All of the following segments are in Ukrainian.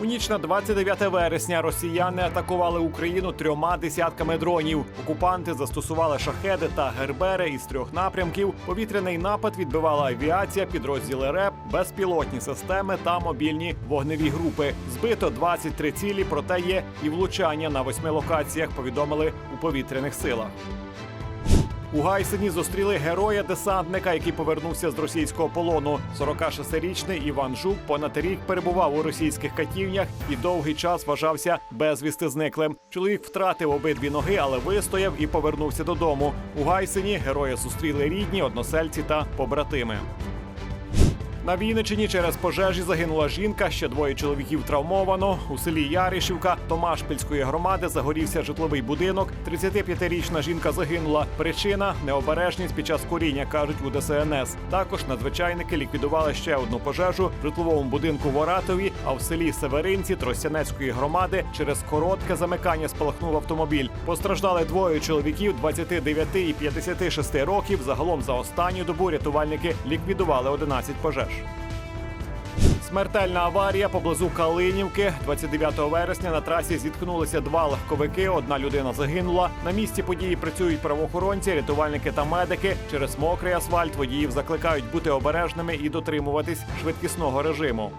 У ніч на 29 вересня росіяни атакували Україну трьома десятками дронів. Окупанти застосували шахеди та гербери із трьох напрямків. Повітряний напад відбивала авіація, підрозділи РЕП, безпілотні системи та мобільні вогневі групи. Збито 23 цілі, проте є і влучання на восьми локаціях. Повідомили у повітряних силах. У Гайсині зустріли героя-десантника, який повернувся з російського полону. 46-річний Іван Жук понад рік перебував у російських катівнях і довгий час вважався безвісти зниклим. Чоловік втратив обидві ноги, але вистояв і повернувся додому. У Гайсині героя зустріли рідні, односельці та побратими. На Вінничині через пожежі загинула жінка, ще двоє чоловіків травмовано. У селі Яришівка Томашпільської громади загорівся житловий будинок. 35-річна жінка загинула. Причина необережність під час куріння, кажуть у ДСНС. Також надзвичайники ліквідували ще одну пожежу в житловому будинку в Оратові, а в селі Северинці Тростянецької громади через коротке замикання спалахнув автомобіль. Постраждали двоє чоловіків 29 і 56 років. Загалом за останню добу рятувальники ліквідували 11 пожеж. Смертельна аварія поблизу Калинівки. 29 вересня на трасі зіткнулися два легковики. Одна людина загинула. На місці події працюють правоохоронці, рятувальники та медики. Через мокрий асфальт водіїв закликають бути обережними і дотримуватись швидкісного режиму.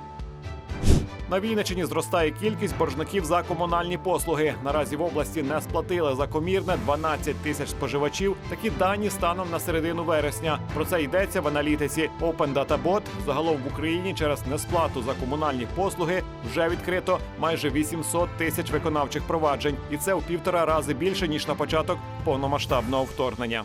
На Вінничині зростає кількість боржників за комунальні послуги. Наразі в області не сплатили за комірне 12 тисяч споживачів. Такі дані станом на середину вересня. Про це йдеться в аналітиці Open Data Bot. Загалом в Україні через несплату за комунальні послуги вже відкрито майже 800 тисяч виконавчих проваджень, і це в півтора рази більше ніж на початок повномасштабного вторгнення.